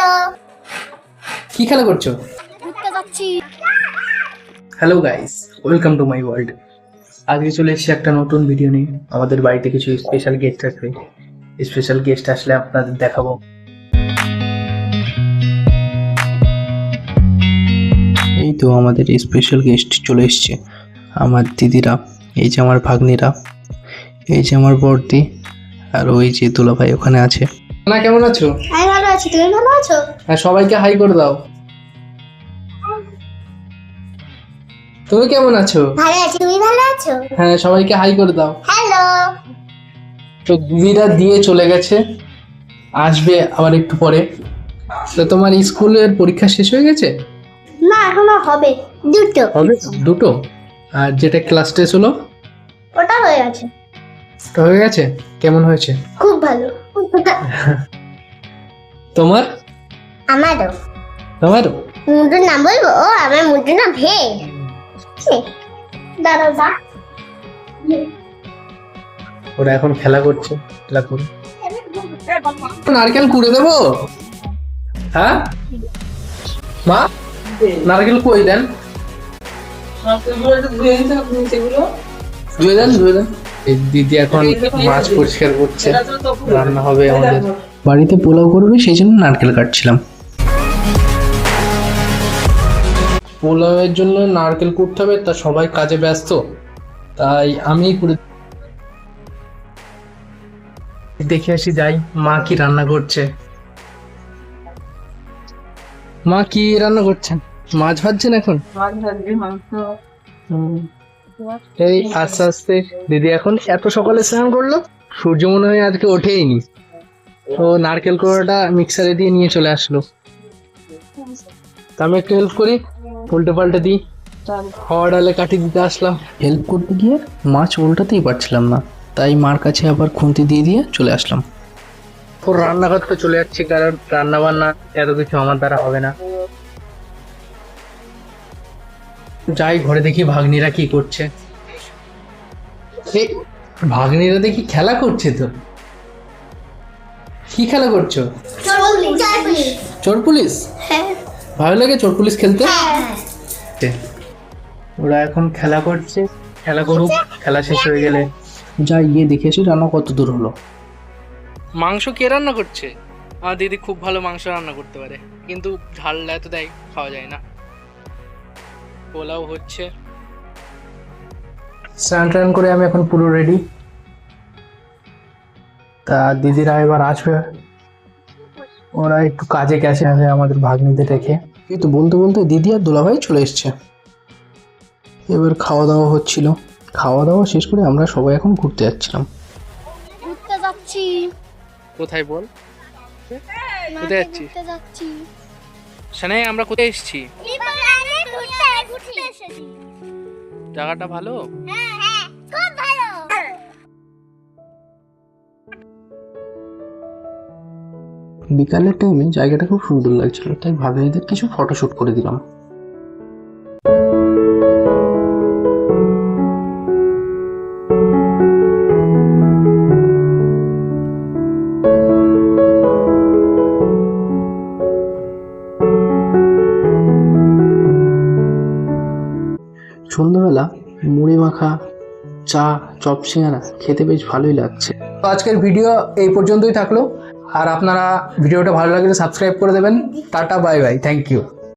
Hello কি খেলা করছ? ঘুরতে যাচ্ছি। Hello guys welcome to my world আজকে চলে এসেছি একটা নতুন ভিডিও নিয়ে। আমাদের বাড়িতে কিছু স্পেশাল গেস্ট আসবে স্পেশাল গেস্ট আসলে আপনাদের দেখাবো। এই তো আমাদের স্পেশাল গেস্ট চলে এসছে। আমার দিদিরা এই যে আমার ভাগ্নিরা এই যে আমার বর্দি আর ওই যে দুলাভাই ওখানে আছে। না কেমন আছো? আমি আছি তুমি ভালো আছো? হ্যাঁ সবাইকে হাই করে দাও। তুমি কেমন আছো? ভালো আছি তুমি ভালো আছো? হ্যাঁ সবাইকে হাই করে দাও। হ্যালো তো দিদিরা দিয়ে চলে গেছে আসবে আবার একটু পরে। তো তোমার স্কুলের পরীক্ষা শেষ হয়ে গেছে? না এখনও হবে দুটো। হবে? দুটো? আর যেটা ক্লাস টেস্ট হলো? ওটা হয়ে গেছে। ওটা হয়ে গেছে? কেমন হয়েছে? খুব ভালো। তোমার? আমারও। তোমারও? মুদ্রার নাম বলব? ও আমার মুদ্রার নাম ভে। দাঁড়াও দা ওরা এখন খেলা করছে। খেলা করে নারকেল কুড়ে দেবো? হ্যাঁ? মা? নারকেল কই দেন। ধুয়ে দেন ধুয়ে দেন। এই দিদি এখন মাছ পরিষ্কার করছে। রান্না হবে আমাদের। বাড়িতে পোলাও করবে সেই জন্য নারকেল কাটছিলাম। পোলাওয়ের জন্য নারকেল কুটতে হবে তা সবাই কাজে ব্যস্ত। তাই আমি কুড়ে দেখে আসি যাই মা কি রান্না করছে? মা কি রান্না করছেন? মাছ ভাজছেন এখন? মাছ ভাজবে মাংস। এই আস্তে আস্তে দিদি এখন এত সকালে স্নান করল সূর্য মনে হয় আজকে ওঠেইনি তো নারকেল কোড়াটা মিক্সারে দিয়ে নিয়ে চলে আসলো। আমি একটু হেল্প করি উল্টে পাল্টে দিই। খাওয়া ডালে কাটি দিতে আসলাম। হেল্প করতে গিয়ে মাছ উল্টাতেই পারছিলাম না তাই মার কাছে আবার খুন্তি দিয়ে দিয়ে চলে আসলাম। ওর রান্নাঘর তো চলে যাচ্ছি কারণ রান্না বান্না এত কিছু আমার দ্বারা হবে না। যাই ঘরে দেখি ভাগ্নিরা কি করছে। ভাগ্নিরা দেখি খেলা করছে তো? কি খেলা করছ? চোর পুলিশ। চোর পুলিশ? হ্যাঁ। ভালো লাগে চোর পুলিশ খেলতে? হ্যাঁ। ওরা এখন খেলা করছে। খেলা করুক খেলা শেষ হয়ে গেলে। যাই গিয়ে দেখে আসি রান্না কত দূর হলো। মাংস কে রান্না করছে? আমার দিদি খুব ভালো মাংস রান্না করতে পারে। কিন্তু ঝাল এত দেয় খাওয়া যায় না। পোলাও হচ্ছে। স্নান টান করে আমি এখন পুরো রেডি তা দিদিরা এবার আসবে। ওরা একটু কাজে গেছে আছে আমাদের ভাগ্নিদের রেখে কিন্তু বলতে বলতে দিদি আর দুলাভাই চলে এসছে। এবার খাওয়া দাওয়া হচ্ছিল। খাওয়া দাওয়া শেষ করে আমরা সবাই এখন ঘুরতে যাচ্ছিলাম। ঘুরতে যাচ্ছি। কোথায় বল? কোথায় যাচ্ছিস? ঘুরতে যাচ্ছি। সেনাই আমরা কোথায় এসেছি? ঘুরতে ঘুরতে এসেছি। জায়গাটা ভালো? হ্যাঁ হ্যাঁ খুব ভালো। বিকালের টাইমে জায়গাটা খুব সুন্দর লাগছিল, তাই ভাবে এদের কিছু ফটোশুট করে দিলাম। সন্ধ্যাবেলা মুড়ি মাখা, চা, চপ সিঙ্গারা খেতে বেশ ভালোই লাগছে। তো আজকের ভিডিও এই পর্যন্তই থাকল। আর আপনারা ভিডিওটা ভালো লাগলে সাবস্ক্রাইব করে দেবেন। Tata bye bye thank you